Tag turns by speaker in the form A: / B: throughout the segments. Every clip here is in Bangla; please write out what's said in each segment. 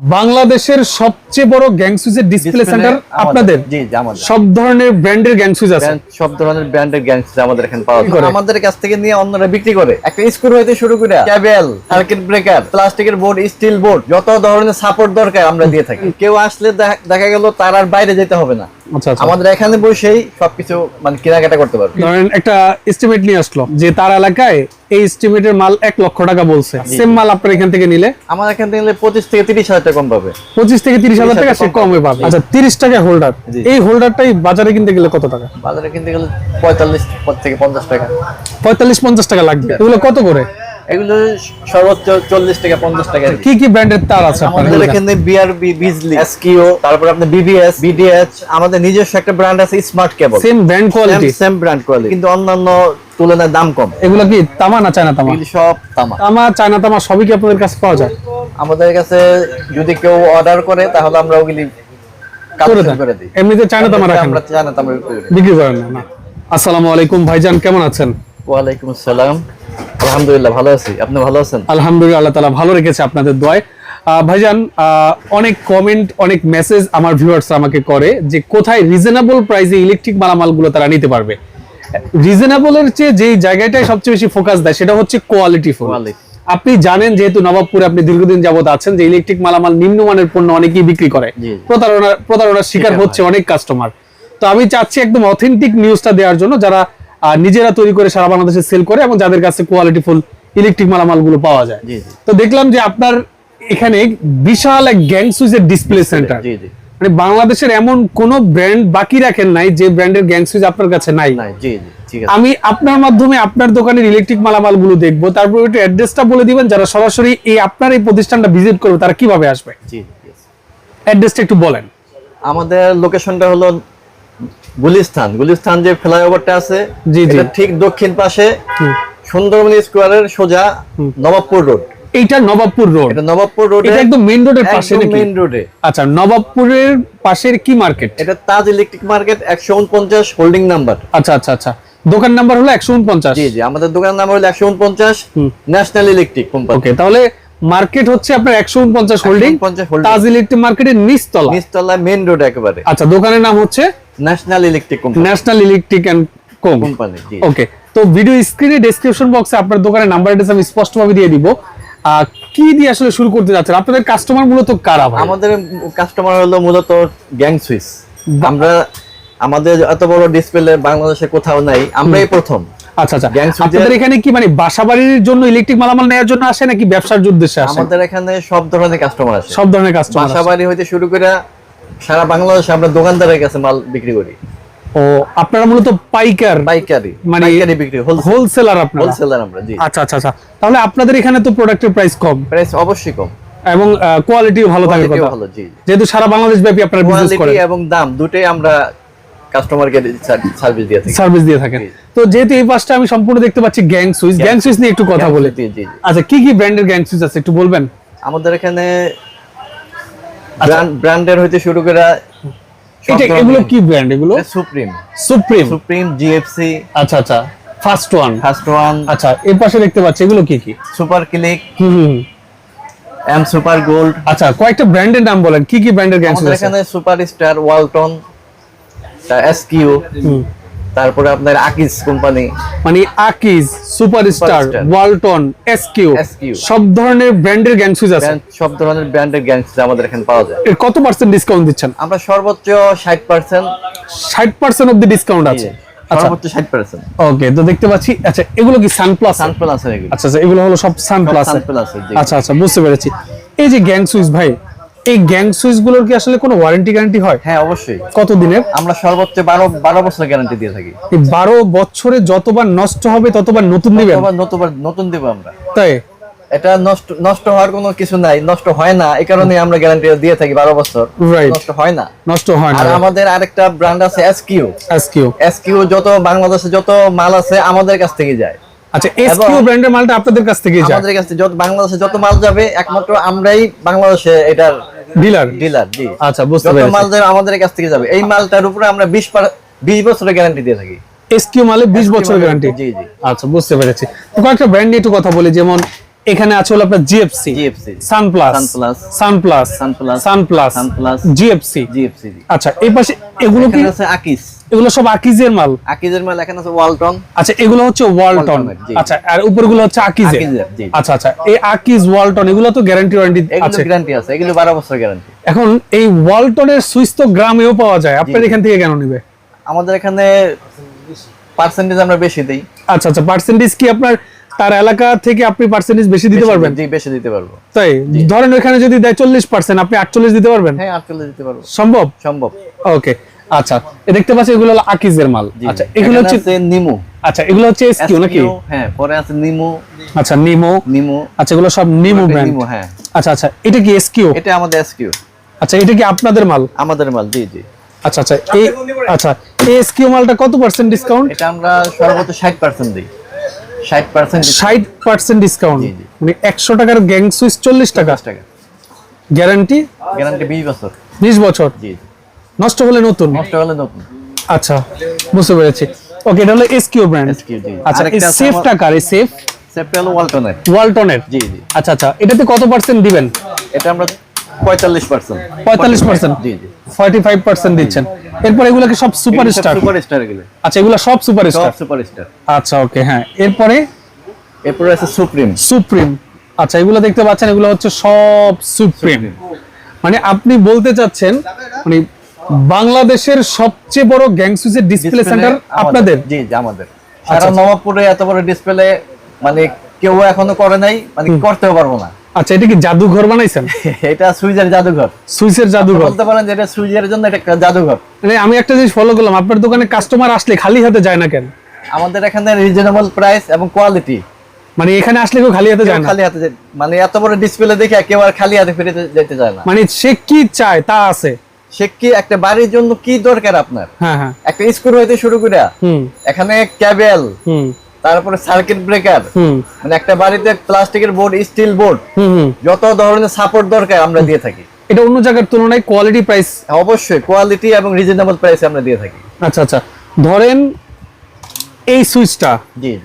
A: বাংলাদেশের সবচেয়ে বড় গ্যাং সুইচের ডিসপ্লে সেন্টার আপনাদের?
B: জি জি আমাদের।
A: সব ধরনের ব্র্যান্ডের গ্যাং সুইচ আছে।
B: সব ধরনের ব্র্যান্ডের গ্যাংস আমাদের এখানে পাওয়া যায়। আমাদের কাছ থেকে নিয়ে অন্যরা বিক্রি করে। একটা স্ক্রু হইতে শুরু করে কেবল সার্কিট ব্রেকার প্লাস্টিকের বোর্ড স্টিল বোর্ড যত ধরনের সাপোর্ট দরকার আমরা দিয়ে থাকি। কেউ আসলে দেখা- গেল তার আর বাইরে যেতে হবে না। আমাদের এখানে বসেই সবকিছু মানে কেনাকাটা করতে পারবে।
A: ধরেন একটা এস্টিমেট নিয়ে আসলো যে তার এলাকায় এই এস্টিমেটের মাল এক লক্ষ টাকা বলছে। সেম মাল আপনার এখান থেকে নিলে?
B: আমার এখান থেকে নিলে পঁচিশ থেকে তিরিশ হাজার টাকা কম পাবে।
A: পঁচিশ থেকে তিরিশ হাজার টাকা সে কমে পাবে। আচ্ছা তিরিশ টাকা হোল্ডার। এই হোল্ডারটাই বাজারে কিনতে গেলে কত টাকা?
B: বাজারে কিনতে গেলে পঁয়তাল্লিশ থেকে পঞ্চাশ টাকা।
A: পঁয়তাল্লিশ পঞ্চাশ টাকা লাগবে। এগুলো কত করে?
B: এগুলো সর্বোচ্চ চল্লিশ টাকা পঞ্চাশ টাকা
A: কি কি ব্র্যান্ডের তার আছে
B: আমাদের এখানে বিআরবি বিজলি এসকিও তারপর আপনার বিবিএস বিডিএচ আমাদের নিজস্ব একটা ব্র্যান্ড আছে smart cable
A: same brand quality
B: same brand quality কিন্তু অন্যান্য তুলনায় দাম কম।
A: এগুলো কি তামা না চায়না তামা?
B: সব তামা।
A: তামা চায়না তামা সবই কি আপনাদের কাছে পাওয়া যায়?
B: আমাদের কাছে যদি কেউ অর্ডার করে তাহলে আমরা ওগুলি
A: করে
B: দিই।
A: এমনিতে চায়না তামা রাখেন
B: আমরা জানা তামা বিক্রি
A: করেন না। আসসালামু আলাইকুম ভাইজান কেমন আছেন?
B: ওয়ালাইকুম আসসালাম। আলহামদুলিল্লাহ ভালো আছি। আপনি ভালো আছেন?
A: আলহামদুলিল্লাহ আল্লাহ তালা ভালো রেখেছে আপনাদের দোয়ায়। ভাইজান অনেক কমেন্ট অনেক মেসেজ আমার ভিউয়ার্স আমাকে করে যে কোথায় রিজনেবল প্রাইসে ইলেকট্রিক মালামালগুলো তারা নিতে পারবে। রিজনেবলের চেয়ে যেই জায়গাটায় সবচেয়ে বেশি ফোকাস দেয় সেটা হচ্ছে কোয়ালিটি ফুল আপনি জানেন যেহেতু নবাবপুরে আপনি দীর্ঘদিন যাবত আছেন যে ইলেকট্রিক মালামাল নিম্নমানের পণ্য অনেকেই বিক্রি করে।
B: জি।
A: প্রতারণা প্রতারণার শিকার হচ্ছে অনেক কাস্টমার তো আমি চাচ্ছি একদম অথেন্টিক নিউজটা দেওয়ার জন্য যারা নিজেরা তৈরি করে সারা বাংলাদেশে সেল করে এবং যাদের কাছে কোয়ালিটি ফুল ইলেকট্রিক মালামালগুলো পাওয়া যায়। তো দেখলাম যে আপনার এখানে বিশাল এক গ্যাং সুইচের ডিসপ্লে সেন্টার মানে বাংলাদেশের এমন কোন ব্র্যান্ড বাকি রাখেন নাই যে ব্র্যান্ডের গ্যাং সুইচ আপনার কাছে নাই।
B: না জি জি
A: আমি আপনার মাধ্যমে আপনার দোকানের ইলেকট্রিক মালামালগুলো দেখব তারপর একটু অ্যাড্রেসটা বলে দিবেন যারা সরাসরি এই আপনার এই প্রতিষ্ঠানটা ভিজিট করবে তারা কীভাবে আসবে? অ্যাড্রেসটা একটু বলেন।
B: আমাদের লোকেশনটা হলো গুলিস্তান। গুলিস্তান যে ফ্লাইওভারটা আছে। ঠিক দক্ষিণ পাশে সুন্দরবনী স্কোয়ারের সোজা নবাবপুর রোড।
A: এইটা নবাবপুর রোড।
B: এটা নবাবপুর রোডে
A: এটা একদম মেইন রোডের পাশে নাকি?
B: মেইন রোডে
A: আচ্ছা নবাবপুরের পাশের কি মার্কেট
B: এটা তাজ ইলেকট্রিক মার্কেট একশো উনপঞ্চাশ হোল্ডিং নাম্বার
A: আচ্ছা আচ্ছা আছা দোকান নাম্বার হলো একশো উনপঞ্চাশ?
B: জি জি আমাদের দোকানের নাম হলো একশো উনপঞ্চাশ ন্যাশনাল ইলেকট্রিক কোম্পানি
A: ওকে তাহলে মার্কেট হচ্ছে আপনার একশো উনপঞ্চাশ হোল্ডিং
B: 149 holding।
A: তাজ ইলেকট্রিক মার্কেটের নিচতলা।
B: নিচতলা মেইন রোড একেবারে।
A: আচ্ছা দোকানের নাম হচ্ছে
B: National Electric
A: National Electric and com
B: company
A: okay তো ভিডিও স্ক্রিনে ডেসক্রিপশন বক্সে আপনার দোকানের নাম্বার অ্যাড্রেস আমি স্পষ্টভাবে দিয়ে দিব। কি দিয়ে আসলে শুরু করতে যাচ্ছেন? আপনাদের কাস্টমার মূলত কারা
B: আমাদের কাস্টমার হলো মূলত গ্যাং সুইস। আমরা আমাদের এত বড় ডিসপ্লে বাংলাদেশে কোথাও নাই আমরাই প্রথম।
A: আচ্ছা আচ্ছা। আপনাদের এখানে কি মানে বাসা বাড়ির জন্য ইলেকট্রিক মালামাল নেওয়ার জন্য আসে নাকি ব্যবসার উদ্দেশ্যে আসে?
B: আমাদের এখানে সব ধরনের কাস্টমার আছে
A: সব ধরনের কাস্টমার
B: বাসা বাড়ি হইতে শুরু করে সারা বাংলাদেশে আমরা দোকানদারের কাছে মাল বিক্রি করি।
A: ও আপনারা মূলত পাইকার?
B: পাইকারি।
A: মানে
B: পাইকারি বিক্রি
A: হোলসেলার আপনারা?
B: হোলসেলার আমরা জি।
A: আচ্ছা আচ্ছা আচ্ছা। তাহলে আপনাদের এখানে তো প্রোডাক্টের প্রাইস কম।
B: প্রাইস অবশ্যই কম।
A: এবং কোয়ালিটিও ভালো
B: কোয়ালিটিও
A: কথা।
B: ভালো
A: যেহেতু সারা বাংলাদেশ ব্যাপী আপনারা বিজনেস করেন।
B: এবং দাম দুটোই আমরা কাস্টমারকে সার্ভিস দিয়ে
A: সার্ভিস দিয়ে থাকেন। তো যেহেতু এই পাশটা আমি সম্পূর্ণ দেখতে পাচ্ছি গ্যাং সুইচ গ্যাং সুইচ নিয়ে একটু কথা বলে। আচ্ছা কি কি ব্র্যান্ডের গ্যাং সুইচ আছে একটু বলবেন?
B: আমাদের এখানে ব্র্যান্ডের হইতে শুরু করে
A: এটা এগুলো কি ব্র্যান্ড এগুলো?
B: সুপ্রিম
A: সুপ্রিম
B: সুপ্রিম জিএফসি
A: আচ্ছা আচ্ছা। ফার্স্ট ওয়ান
B: ফার্স্ট ওয়ান
A: আচ্ছা এর পাশে দেখতে পাচ্ছি এগুলো কি কি?
B: সুপার ক্লিক
A: হুম।
B: এম সুপার গোল্ড
A: আচ্ছা কয়েকটা ব্র্যান্ডের নাম বলেন। কি কি ব্র্যান্ডের গ্যাং সুইচ আছে?
B: এখানে সুপার স্টার ওয়ালটন এসকিউ তারপরে আপনার আকিস কোম্পানি
A: মানে আকিজ সুপারস্টার ওয়ালটন এসকিউ সব ধরনের ব্র্যান্ডের গ্যাং সুইচ আছে
B: সব ধরনের ব্র্যান্ডের গ্যাংস আমাদের এখানে পাওয়া যায়।
A: এর কত পার্সেন্ট ডিসকাউন্ট দিচ্ছেন?
B: আমরা সর্বোচ্চ ষাট পার্সেন্ট
A: ষাট পার্সেন্ট অব্দি ডিসকাউন্ট আছে। আচ্ছা।
B: সর্বোচ্চ
A: ওকে তো দেখতে পাচ্ছি আচ্ছা এগুলো কি সানপ্লাস
B: সানপ্লাস আছে এগুলো।
A: আচ্ছা আচ্ছা এগুলো হলো সব সানপ্লাস আচ্ছা আচ্ছা বুঝতে পেরেছি। এই যে গ্যাং সুইচ ভাই এই গ্যাং সুইচগুলোর কি আসলে কোনো ওয়ারেন্টি গ্যারান্টি হয়?
B: হ্যাঁ অবশ্যই।
A: কত দিনের
B: আমরা সর্বোচ্চ বারো বারো বছর গ্যারান্টি দিয়ে থাকি।
A: বারো বছরে যতবার নষ্ট হবে ততবার নতুন দিবেন
B: আবার নতুন নতুন দেবো আমরা।
A: তাই?
B: এটা নষ্ট নষ্ট হওয়ার কোনো কিছু নাই নষ্ট হয় না। এই কারণে আমরা গ্যারান্টি দিয়ে থাকি বারো বছর. নষ্ট হয় না।
A: নষ্ট হয় না।
B: আর আমাদের আরেকটা ব্র্যান্ড আছে এসকিউ
A: এসকিউ
B: এসকিউ যত বাংলাদেশে যত মাল আছে আমাদের কাছ থেকে যায়।
A: আচ্ছা এসকিউ ব্র্যান্ডের মালটা আপনাদের কাছ থেকেই যায়।
B: আমাদের কাছ থেকে যত বাংলাদেশে যত মাল যাবে একমাত্র আমরাই বাংলাদেশে এটার
A: ডিলার
B: ডিলার জি।
A: আচ্ছা বুঝতে
B: যত
A: পেরেছি।
B: মাল যাবে আমাদের কাছ থেকে যাবে। এই মালটার উপরে আমরা বিশ বিশ বছরের গ্যারান্টি দিয়ে থাকি।
A: এসকিউ মালে 20 বছর গ্যারান্টি
B: জি জি।
A: আচ্ছা বুঝতে পেরেছি। তো কয়েকটা ব্র্যান্ড নিয়ে একটু কথা বলি যেমন এখানে আছে হলো আপনার GFC
B: GFC
A: Sunplus Sunplus
B: Sunplus,
A: Sunplus
B: Sunplus,
A: GFC
B: GFC
A: আচ্ছা এই পাশে এগুলো কি?
B: আছে আকিস
A: এগুলো সব আকিজের মাল।
B: আকিজের মাল এখানে আছে ওয়ালটন
A: আচ্ছা এগুলো হচ্ছে ওয়ালটন আচ্ছা আর উপরগুলো হচ্ছে আকিজের। আচ্ছা আচ্ছা এই আকিজ ওয়ালটন এগুলো তো গ্যারান্টি ওয়ারেন্টি
B: এগুলো
A: আছে।
B: গ্যারান্টি আছে এগুলো বারো বছর গ্যারান্টি
A: এখন এই ওয়ালটনের সুইচ তো গ্রামেও পাওয়া যায়। আপনার এখান থেকে কেন নিবে?
B: আমাদের এখানে পার্সেন্টেজ আমরা বেশি দেই।
A: আচ্ছা আচ্ছা পার্সেন্টেজ কি আপনার তার এলাকা থেকে আপনি পার্সেন্টেজ বেশি দিতে পারবেন?
B: জি বেশি দিতে পারব।
A: তাই? ধরেন ওখানে যদি দেয় চল্লিশ পার্সেন্ট আপনি আটচল্লিশ দিতে পারবেন?
B: হ্যাঁ আটচল্লিশ দিতে পারব।
A: সম্ভব?
B: সম্ভব।
A: ওকে আচ্ছা এ দেখতে পাচ্ছি এগুলো হলো আকিজের মাল। আচ্ছা এগুলো হচ্ছে
B: নিমু।
A: আচ্ছা এগুলো হচ্ছে এসকিউ নাকি?
B: হ্যাঁ পরে আছে নিমু।
A: আচ্ছা নিমো।
B: নিমু।
A: আচ্ছা এগুলো সব নিমো ব্র্যান্ড
B: নিমু হ্যাঁ।
A: আচ্ছা আচ্ছা এটা কি এসকিউ?
B: এটা আমাদের এসকিউ।
A: আচ্ছা এটা কি আপনাদের মাল?
B: আমাদের মাল জি জি।
A: আচ্ছা আচ্ছা এই আচ্ছা এই এসকিউ মালটা কত পার্সেন্ট ডিসকাউন্ট
B: এটা আমরা সর্বোচ্চ ষাট পার্সেন্ট দিই। ষাট পার্সেন্ট
A: ষাট পার্সেন্ট ডিসকাউন্ট
B: জি, জি।
A: মানে একশো টাকার গ্যাং সুইচ চল্লিশ টাকা।
B: দশ টাকা।
A: গ্যারান্টি
B: গ্যারান্টি বিশ বছর।
A: বিশ বছর?
B: জি জি।
A: নষ্ট হলে নতুন?
B: নষ্ট হলে নতুন।
A: আচ্ছা বুঝতে পেরেছি। ওকে এটা হলো এসকিউ ব্র্যান্ড। আচ্ছা এই সেফটা কার? এই সেফ
B: সেফটা হলো ওয়ালটনের
A: ওয়ালটনের
B: জি জি।
A: আচ্ছা আচ্ছা এটাতে কত পার্সেন্ট দিবেন?
B: এটা আমরা পঁয়তাল্লিশ পার্সেন্ট
A: 45%
B: জি জি।
A: দিচ্ছেন। এরপর এগুলো কি? সব
B: এগুলো।
A: আচ্ছা এগুলো সব সুপার
B: সব
A: স্টার আচ্ছা ওকে হ্যাঁ। এরপরে?
B: এরপরে আছে সুপ্রিম
A: সুপ্রিম আচ্ছা এগুলো দেখতে পাচ্ছেন এগুলো হচ্ছে সব সুপ্রিম মানে আপনি বলতে চাচ্ছেন মানে বাংলাদেশের সবচেয়ে বড় গ্যাং সুইচের ডিসপ্লে সেন্টার আপনাদের?
B: জি জি আমাদের।
A: আচ্ছা,
B: সারা নবাবপুরে এত বড় ডিসপ্লে মানে কেউ এখনও করে নাই মানে করতেও পারব না।
A: আচ্ছা এটা কি জাদুঘর বানাইছেন?
B: এটা সুইজের জাদুঘর।
A: সুইচের জাদুঘর।
B: বলতে পারেন যে এটা সুইজের জন্য এটা একটা জাদুঘর।
A: মানে আমি একটা জিনিস ফলো করলাম আপনার দোকানে কাস্টমার আসলে খালি হাতে যায় না কেন?
B: আমাদের এখানে রিজনেবল প্রাইস এবং কোয়ালিটি
A: মানে এখানে আসলে কেউ খালি হাতে যায় না?
B: খালি হাতে মানে এত বড় ডিসপ্লে দেখে কেউ আর খালি হাতে ফিরে যেতে চায় না।
A: মানে সে কি চায় তা আছে।
B: সে কি একটা বাড়ির জন্য কি দরকার আপনার?
A: হ্যাঁ হ্যাঁ।
B: একটা স্ক্রু হইতে শুরু করে এখানে ক্যাবেল তারপরে সার্কিট ব্রেকার মানে একটা বাড়িতে প্লাস্টিকের বোর্ড স্টিল বোর্ড যত ধরনের সাপোর্ট দরকার আমরা দিয়ে থাকি।
A: এটা অন্য জায়গার তুলনায় কোয়ালিটি প্রাইস
B: অবশ্যই। কোয়ালিটি এবং রিজনেবল প্রাইসে আমরা দিয়ে থাকি।
A: আচ্ছা আচ্ছা। ধরেন এই সুইচটা।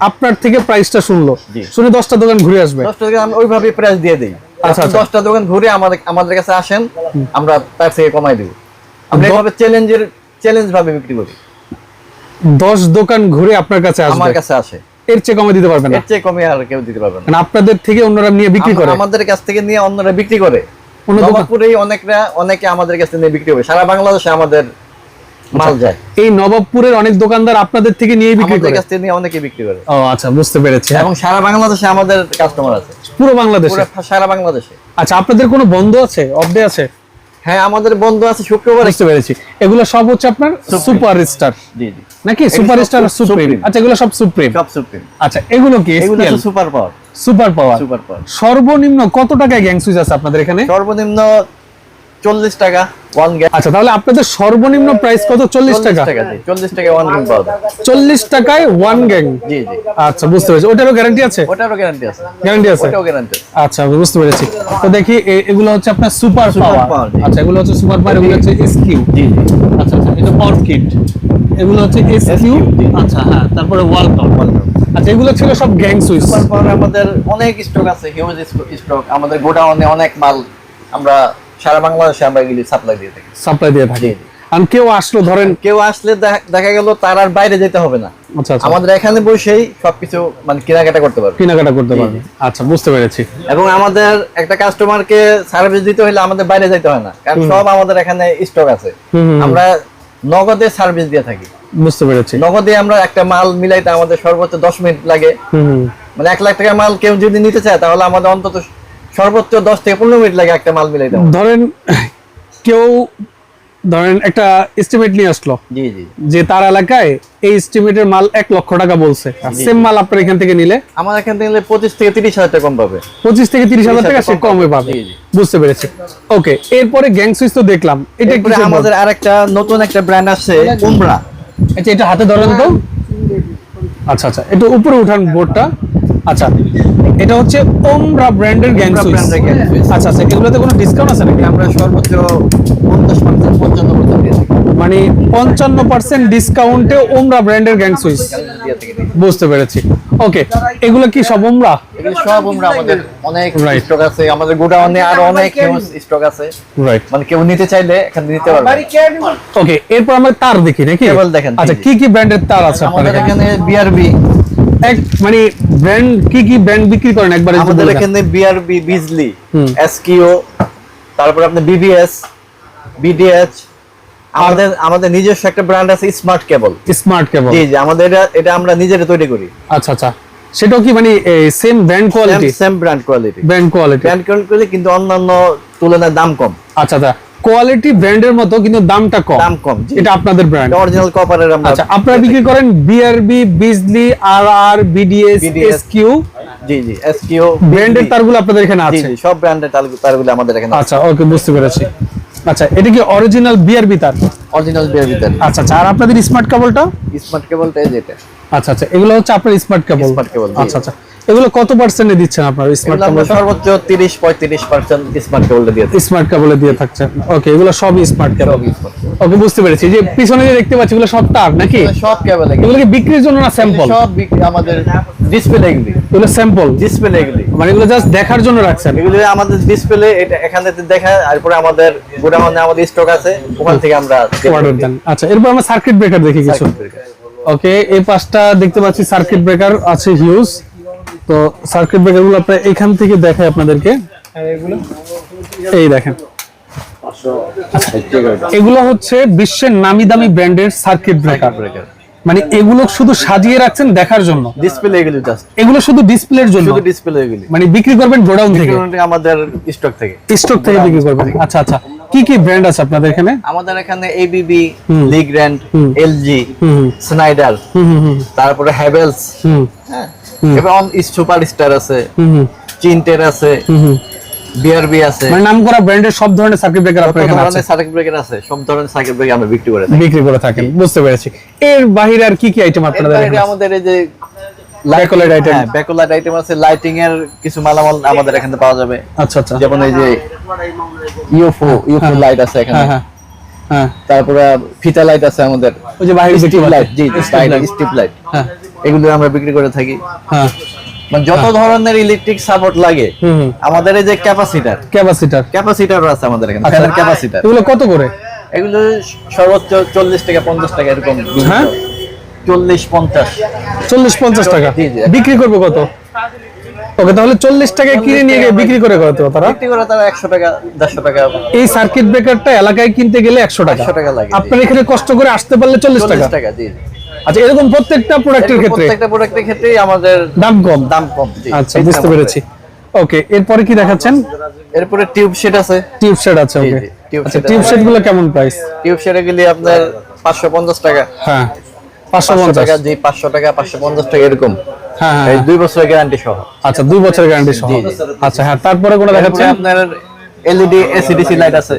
A: আপনার থেকে প্রাইসটা শুনলো। শুনে দশটা দোকান ঘুরে আসবে।
B: দশটা দোকান ওইভাবে প্রাইস দিয়ে দিই।
A: আচ্ছা, আচ্ছা।
B: দশটা দোকান ঘুরে আমাদের আমাদের কাছে আসেন আমরা তার থেকে কমাই দিব। আমরা এইভাবে চ্যালেঞ্জের চ্যালেঞ্জ ভাবে বিক্রি করি।
A: দশ দোকান ঘুরে আপনার কাছে আসবে।
B: আমার কাছে আসে।
A: এর চেয়ে কমে দিতে পারবেন না।
B: এর চেয়ে কমে আর কেউ দিতে পারবে না।
A: মানে আপনাদের থেকে অন্যরা নিয়ে বিক্রি করে।
B: আমাদের কাছ থেকে নিয়ে অন্যরা বিক্রি করে। নবাবপুরেই অনেকরা অনেকে আমাদের কাছে নিয়ে বিক্রি করে। সারা বাংলাদেশে আমাদের মাল যায়।
A: এই নবাবপুরের অনেক দোকানদার আপনাদের থেকে নিয়ে বিক্রি
B: আমাদের
A: করে।
B: কাছ থেকে নিয়ে অনেকে বিক্রি করে।
A: ও আচ্ছা বুঝতে পেরেছি।
B: এবং সারা বাংলাদেশে আমাদের কাস্টমার আছে।
A: পুরো বাংলাদেশে?
B: পুরো সারা বাংলাদেশে।
A: আচ্ছা আপনাদের কোনো বন্ধ আছে? অফ ডে আছে?
B: হ্যাঁ আমাদের বন্ধু আছে শুক্রবার।
A: বুঝতে পেরেছি। এগুলো সব হচ্ছে আপনার সুপার স্টার
B: জি জি।
A: নাকি? সুপার স্টার
B: আর
A: সুপ্রিম আচ্ছা এগুলো সব সুপ্রিম
B: সব সুপ্রিম
A: আচ্ছা এগুলো কি?
B: এগুলো? Super power
A: super power
B: super power
A: সর্বনিম্ন কত টাকায় গ্যাং সুইচ আছে আপনাদের এখানে?
B: সর্বনিম্ন চল্লিশ টাকা ওয়ান
A: আচ্ছা তাহলে আপনাদের সর্বনিম্ন প্রাইস কত? চল্লিশ টাকা।
B: চল্লিশ টাকা ওয়ান পাওয়া
A: চল্লিশ টাকায় ওয়ান গ্যাং
B: জি জি।
A: আচ্ছা বুঝতে পেরেছি। ওটারও গ্যারান্টি আছে?
B: ওটারও গ্যারান্টি আছে।
A: গ্যারান্টি আছে?
B: ওটাও গ্যারান্টি আছে।
A: আচ্ছা বুঝতে পেরেছি। তো দেখি এগুলো হচ্ছে আপনার সুপার পাওয়ার আচ্ছা এগুলো হচ্ছে সুপার পাওয়ার এগুলো হচ্ছে এসকিউ
B: জি জি।
A: আচ্ছা আচ্ছা এটা অর্কিড এগুলো হচ্ছে এসকিউ আচ্ছা হ্যাঁ তারপরে ওয়ালটন আচ্ছা এগুলো ছিল সব গ্যাং সুইচ
B: সুপার পাওয়ার আমাদের অনেক স্টক আছে হিউজ স্টক আমাদের গোডাউনে অনেক মাল আমরা সারা বাংলাদেশে আমরা এগুলি সাপ্লাই দিয়ে থাকি।
A: সাপ্লাই দিয়ে থাকি। আর কেউ আসলো ধরেন
B: কেউ আসলে দেখা- গেল তার আর বাইরে যেতে হবে না।
A: আচ্ছা আচ্ছা।
B: আমাদের এখানে বসেই সবকিছু মানে কেনাকাটা করতে পারবে।
A: কেনাকাটা করতে পারবে। আচ্ছা বুঝতে পেরেছি।
B: এবং আমাদের একটা কাস্টমারকে সার্ভিস দিতে হলে আমাদের বাইরে যেতে হয় না। কারণ সব আমাদের এখানে স্টক আছে। আমরা নগদে সার্ভিস দিয়ে থাকি।
A: বুঝতে পেরেছি।
B: নগদে আমরা একটা মাল মিলাইতে আমাদের সর্বোচ্চ দশ মিনিট লাগে। মানে এক লাখ টাকার মাল কেউ যদি নিতে চায় তাহলে আমাদের অন্তত সর্বোচ্চ দশ থেকে পনেরো মিনিট লাগে একটা মাল মিলাইতে আমাদের।
A: ধরেন কেউ ধরেন একটা এস্টিমেট নিয়ে আসলো।
B: জি জি।
A: যে তার এলাকায় এই এস্টিমেটের মাল এক লক্ষ টাকা বলছে। সেম মাল আপনার এখান থেকে নিলে?
B: আমার এখান থেকে নিলে পঁচিশ থেকে তিরিশ হাজার টাকা কম পাবে।
A: পঁচিশ থেকে তিরিশ হাজার টাকা সে
B: কমে পাবে।
A: বুঝতে পেরেছি। ওকে এরপরে গ্যাং সুইচ তো দেখলাম। এটা
B: আমাদের আরেকটা নতুন একটা ব্র্যান্ড আসছে উমরা
A: আচ্ছা এটা হাতে ধরেন তো? আচ্ছা আচ্ছা একটু উপরে উঠান বোর্ডটা। আচ্ছা এটা হচ্ছে ওমরা ব্র্যান্ডের গ্যাং সুইচ। আচ্ছা আচ্ছা এগুলোতে কোনো ডিসকাউন্ট আছে নাকি?
B: আমরা সর্বোচ্চ পঞ্চাশ পার্সেন্ট পঞ্চান্ন পার্সেন্ট
A: মানে পঞ্চান্ন পার্সেন্ট ডিসকাউন্টে ওমরা ব্র্যান্ডের গ্যাং সুইচ। বুঝতে পেরেছি। ওকে এগুলো কি সব ওমরা
B: সব আমরা আমাদের অনেক. স্টক আছে। আমাদের গোডাউনে আরও অনেক হিউজ স্টক আছে।
A: রাইট
B: মানে কেউ নিতে চাইলে এখানে নিতে পারবে।
A: ওকে এরপর আমরা তার দেখি নাকি?
B: কেবল দেখেন,
A: আচ্ছা। কি কি ব্র্যান্ডের তার আছে আপনাদের
B: আমাদের
A: এখানে
B: বিআরবি
A: এক মানে ব্র্যান্ড কি কি ব্র্যান্ড বিক্রি করেন একবার
B: আমাদের এখানে বিআরবি বিজলি এসকিও তারপর আপনার বিবিএস বিডিএচ আমাদের আমাদের নিজস্ব একটা ব্র্যান্ড আছে স্মার্ট কেবল
A: স্মার্ট কেবল
B: জি জি আমাদের এটা- এটা আমরা নিজেরা তৈরি করি।
A: আচ্ছা আচ্ছা। সেটাও কি মানে same brand quality
B: same brand quality
A: brand quality
B: brand quality কিন্তু অন্যান্য তুলনায় দাম কম।
A: আচ্ছা আচ্ছা। কোয়ালিটি ব্র্যান্ডের মতো কিন্তু দামটা কম।
B: দাম কম
A: এটা আপনাদের ব্র্যান্ড
B: অরিজিনাল কপারের আমরা
A: আচ্ছা আপনারা বিক্রি করেন বিআরবি বিজলি আর আর BDS SQ
B: G G SQ
A: ব্র্যান্ডের তারগুলো আপনাদের এখানে আছে?
B: জি সব ব্র্যান্ডের তারগুলো আমাদের এখানে
A: আচ্ছা ওকে বুঝতে পেরেছি। আচ্ছা এটা কি অরিজিনাল বিআরবি তার?
B: অরিজিনাল বিয়ার ভিতরে
A: আচ্ছা আচ্ছা আর আপনাদের স্মার্ট কেবলটা
B: স্মার্ট কেবলটা এই যেটা
A: আচ্ছা আচ্ছা এগুলো হচ্ছে আপনার স্মার্ট কেবল
B: স্মার্ট কেবল
A: আচ্ছা আচ্ছা। এগুলো কত পার্সেন্টে দিচ্ছেন আপনার স্মার্ট কেবল
B: সর্বোচ্চ 30 35 পার্সেন্ট স্মার্ট কেবলটা দিয়ে
A: স্মার্ট কেবলে দিয়ে থাকছেন ওকে এগুলো সব স্মার্ট কেবল
B: কেবল
A: ওকে বুঝতে পেরেছি। যে পিছনে যে দেখতে পাচ্ছি এগুলো সব তার নাকি?
B: সব কেবল
A: এগুলো কি বিক্রির জন্য না স্যাম্পল
B: সব বিক্রি- আমাদের ডিসপ্লে এগুলি।
A: এগুলো স্যাম্পল
B: ডিসপ্লে এগুলি।
A: মানে এগুলো জাস্ট দেখার জন্য রাখছেন?
B: এগুলি আমাদের ডিসপ্লে এটা এখান থেকে দেখা তারপরে আমাদের গোডাউনে আমাদের স্টক আছে ওখান থেকে আমরা
A: অর্ডার দেন। আচ্ছা এরপর আমরা সার্কিট ব্রেকার দেখি কিছু। ওকে এই পাঁচটা দেখতে পাচ্ছি সার্কিট ব্রেকার আছে হিউজ তো সার্কিট ব্রেকারগুলো আপনার এখান থেকে দেখায় আপনাদেরকে। এই দেখেন। এগুলো হচ্ছে বিশ্বের নামি দামি ব্র্যান্ডের সার্কিট ব্রেকার মানে এগুলো শুধু সাজিয়ে রাখছেন দেখার জন্য।
B: ডিসপ্লে এগুলি জাস্ট
A: এগুলো শুধু ডিসপ্লের জন্য।
B: শুধু ডিসপ্লে এগুলি।
A: মানে বিক্রি করবেন গোডাউন থেকে।
B: আমাদের স্টক থেকে।
A: স্টক থেকে বিক্রি করবেন। আচ্ছা আচ্ছা। কি কি ব্র্যান্ড আছে আপনাদের এখানে?
B: আমাদের এখানে এবিবি। লিগ্র্যান্ড। এলজি স্নাইডার তারপরে হ্যাভেলস হ্যাঁ। এবং সুপার স্টার আছে চিনটের আছে বিআরবি আছে।
A: মানে নাম করা ব্র্যান্ডের সব ধরনের সার্কিট ব্রেকার আপনার এখানে আছে?
B: সার্কিট ব্রেকার আছে সব ধরনের সার্কিট ব্রেকার আমরা বিক্রি করে থাকি।
A: বিক্রি করে থাকেন বুঝতে পেরেছি। এর বাইরে আর কি কি আইটেম আপনাদের এখানে?
B: আমাদের এই যে
A: item।
B: হ্যাঁ ব্যাকলাইট আইটেম আছে লাইটিং এর কিছু মালামাল আমাদের এখানে পাওয়া যাবে।
A: আচ্ছা আচ্ছা।
B: যেমন এই যে ইউএফও ইউএফও লাইট আছে এখানে।
A: হ্যাঁ হ্যাঁ। হ্যাঁ।
B: তারপরে ফিতা লাইট আছে আমাদের।
A: ওই যে বাইরে
B: স্ট্রিপ লাইট জি স্ট্রিপ লাইট
A: হ্যাঁ।
B: এগুলো আমরা বিক্রি করে থাকি।
A: হ্যাঁ।
B: মানে যত ধরনের ইলেকট্রিক সাপোর্ট লাগে আমাদের এই যে ক্যাপাসিটার
A: ক্যাপাসিটার
B: ক্যাপাসিটারও আছে আমাদের এখানে
A: আচ্ছা
B: ফ্যানের ক্যাপাসিটার
A: এগুলো কত করে?
B: এগুলো সর্বোচ্চ চল্লিশ টাকা পঞ্চাশ টাকা এরকম
A: হ্যাঁ?
B: চল্লিশ পঞ্চাশ।
A: চল্লিশ পঞ্চাশ টাকা?
B: জি, জি।
A: বিক্রি করবে কত? ওকে তাহলে চল্লিশ টাকায় কিনে নিয়ে গিয়ে বিক্রি করে কত তারা?
B: বিক্রি করে তারা একশো টাকা দেড়শো টাকা।
A: এই সার্কিট ব্রেকারটা এলাকায় কিনতে গেলে একশো টাকা।
B: 100 টাকা লাগে।
A: আপনার এখানে কষ্ট করে আসতে পারলে চল্লিশ টাকা?
B: চল্লিশ টাকা জি।
A: আচ্ছা এরকম প্রত্যেকটা প্রোডাক্টের ক্ষেত্রে?
B: প্রত্যেকটা প্রোডাক্টের ক্ষেত্রেই আমাদের
A: দাম কম?
B: দাম কম।
A: আচ্ছা বুঝতে পেরেছি। ওকে এরপরে কি দেখাচ্ছেন।
B: এরপরে টিউব সেট আছে।
A: টিউব সেট আছে ওকে আচ্ছা টিউব। সেটগুলো কেমন প্রাইস
B: টিউব সেটে গেলে আপনার পাঁচশো পঞ্চাশ টাকা।
A: হ্যাঁ পাঁচশো
B: পাঁচশো
A: পঞ্চাশ।
B: টাকা জি পাঁচশো টাকা পাঁচশো পঞ্চাশ টাকা এরকম।
A: হ্যাঁ হ্যাঁ
B: এই দুই বছরের গ্যারান্টি সহ।
A: আচ্ছা দুই বছরের গ্যারান্টি সহ। আচ্ছা হ্যাঁ তারপরে
B: তারপরে
A: দেখাচ্ছেন?
B: আপনার এলইডি এসিডিসি লাইট আছে।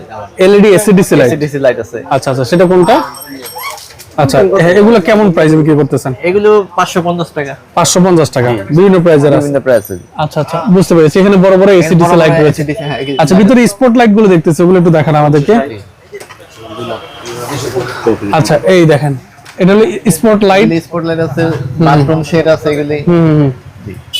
A: LED AC DC light
B: AC DC light আছে।
A: আচ্ছা আচ্ছা সেটা কোনটা? আচ্ছা এগুলো কেমন প্রাইসে বিক্রি করতেছেন?
B: এগুলো পাঁচশো পঞ্চাশ টাকা।
A: পাঁচশো পঞ্চাশ টাকা। বিভিন্ন প্রাইজের আছে।
B: বিভিন্ন প্রাইসে
A: আচ্ছা আচ্ছা বুঝতে পেরেছি। এখানে বড় বড় এসিডিসি লাইট রয়েছে। আচ্ছা ভিতরে স্পট লাইটগুলো দেখতেছে ওগুলো একটু দেখান আমাদেরকে। আচ্ছা এই দেখেন এটা হলো স্পট লাইট
B: স্পট লাইট আছে বাথরুম শেড আছে এগুলি।
A: হুম।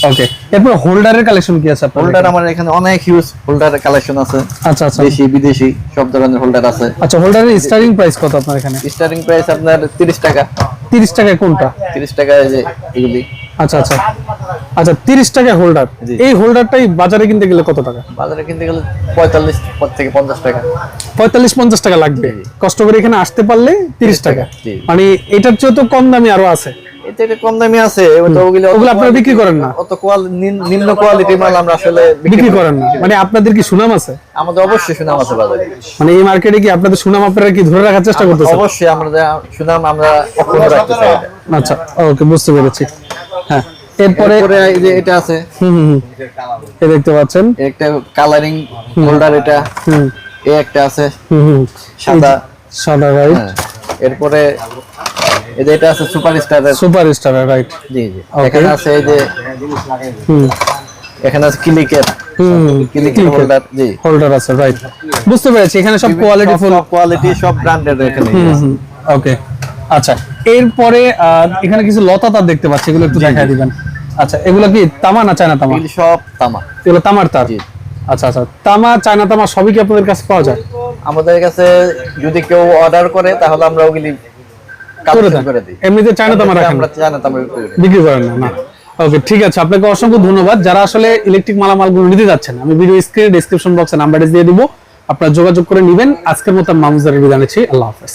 A: ওকে এরপর হোল্ডারের কালেকশন কি আছে
B: হোল্ডার আমার এখানে অনেক হিউজ হোল্ডার কালেকশন আছে।
A: আচ্ছা আচ্ছা।
B: দেশি বিদেশি সব ধরনের হোল্ডার আছে।
A: আচ্ছা হোল্ডারের স্টার্টিং প্রাইস কত আপনার এখানে?
B: স্টার্টিং প্রাইস আপনার তিরিশ টাকা।
A: তিরিশ টাকায় কোনটা?
B: তিরিশ টাকা এই যে এগুলি।
A: আচ্ছা আচ্ছা। আচ্ছা তিরিশ টাকা হোল্ডার এই হোল্ডারটাই বাজারে কিনতে গেলে কত টাকা?
B: বাজারে কিনতে গেলে পঁয়তাল্লিশ থেকে পঞ্চাশ টাকা।
A: পঁয়তাল্লিশ পঞ্চাশ টাকা লাগবে। কষ্ট করে এখানে আসতে পারলে তিরিশ টাকা। মানে এটার চেয়ে তো কম দামি আরও আছে।
B: এটা কম দামি আছে ওগুলো
A: ওগুলো আপনারা বিক্রি করেন না?
B: অত নিম্ন কোয়ালিটির মাল আমরা আসলে
A: বিক্রি করেন না। মানে আপনাদের কি সুনাম আছে?
B: আমাদের অবশ্যই সুনাম আছে বাজারে।
A: মানে এই মার্কেটে কি আপনাদের সুনাম আপনারা কি ধরে রাখার চেষ্টা করতেছেন?
B: অবশ্যই আমরা সুনাম আমরা অক্ষুণ্ণ রাখতে চাই।
A: আচ্ছা ওকে বুঝতে পেরেছি। হ্যাঁ এরপরে
B: এই যে এটা আছে।
A: হুম হুম হুম। এই দেখতে পাচ্ছেন।
B: একটা কালারিং হোল্ডার এটা।
A: হুম
B: এই একটা আছে।
A: হুম হুম।
B: সাদা।
A: সাদা রাইট
B: হ্যাঁ। এরপরে এই যে এটা আছে সুপার স্টারের
A: সুপার স্টার রাইট
B: জি। জি এখানে আছে এই যে এখানে আছে ক্লিকের ক্লিকের হোল্ডার জি।
A: হোল্ডার আছে রাইট বুঝতে পেরেছি এখানে সব কোয়ালিটি ফুল
B: কোয়ালিটি সব ব্র্যান্ডেড এখানে
A: ওকে আচ্ছা এরপরে এখানে কিছু লতা তার দেখতে পাচ্ছি এগুলো একটু দেখাই দিবেন। আচ্ছা এগুলো কি তামা না চায়না তামা?
B: সব তামা।
A: এগুলো তামার তার? আচ্ছা আচ্ছা তামা চায়না তামা সবই কি আপনাদের কাছে পাওয়া যায়?
B: আমাদের কাছে যদি কেউ অর্ডার করে তাহলে আমরা ওগুলি
A: করে দেন। এমনিতে চায়না তামা রাখেন
B: আমরা বিক্রি
A: করেন না না। ওকে ঠিক আছে আপনাকে অসংখ্য ধন্যবাদ। যারা আসলে ইলেকট্রিক মালামালগুলো নিতে যাচ্ছেন আমি ভিডিও স্ক্রিনে ডিসক্রিপশন বক্সে নাম্বারটা দিয়ে দিব। আপনারা যোগাযোগ করে নেবেন। আজকের মতো মামুজারের বিদায় নিচ্ছি। আল্লাহ হাফেজ।